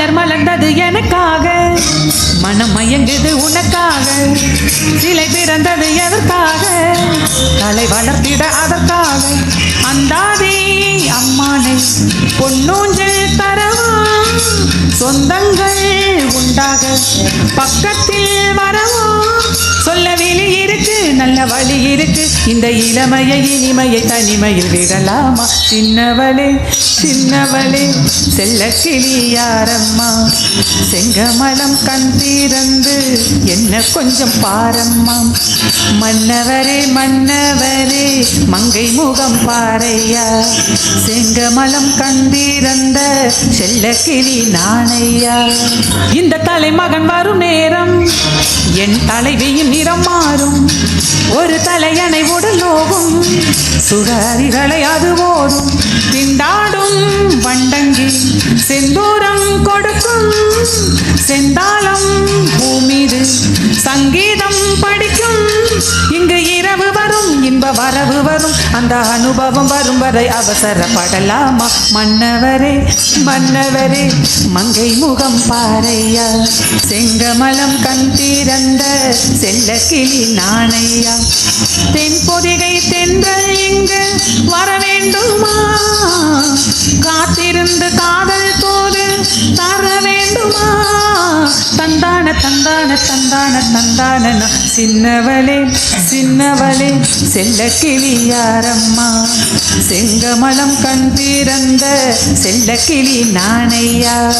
மலர் மலர்ந்தது எனக்காக. மனம் மயங்குது உனக்காக. சிலை பிறந்தது எதற்காக? தலை வளர்த்திட அதற்காக. அந்தாதே அம்மானை பொன்னூஞ்சல் தரவா. சொந்தங்கள் உண்டாக பக்கத்தில் வரவா. இருக்கு வழி இருக்கு. இந்த இளமையை இனிமையை தனிமையில் விடலாமா? சின்னவளே சின்னவளே செல்ல கிளியாரம்மா. செங்கமலம் கண் திறந்து என்ன கொஞ்சம் பாரம்மா. மன்னவரே மன்னவரே மங்கை முகம் பாறையா. செங்கமலம் கண்டிருந்த செல்ல கிளி நானையா இந்த தலைமகன் வரும் நேரம் என் தலைவியின் நிறம் மாறும். ஒரு தலையணை உடல் நோகும் சுடரிகளை அது ஓடும். திண்டாடும் வண்டங்கி செந்தூரம் கொடுக்கும். செந்தாளம் பூமீது சங்கீதம் வரவு வரும் அந்த அனுபவம் வரும் வரை அவசரப்படலாமா மன்னவரே மன்னவரே மங்கை முகம் பாறையா செங்கமலம் கண் திறந்த செல்ல கிளி நாணையா தென்பொதிகை தென்றல் இங்கு வர வேண்டுமா? காத்திருந்து காத தந்தான தந்தான தந்தான சின்னவளே சின்னவளே செல்ல கிளியாரம்மா. செங்கமலம் கண் திறந்த செல்ல கிளி நானையா.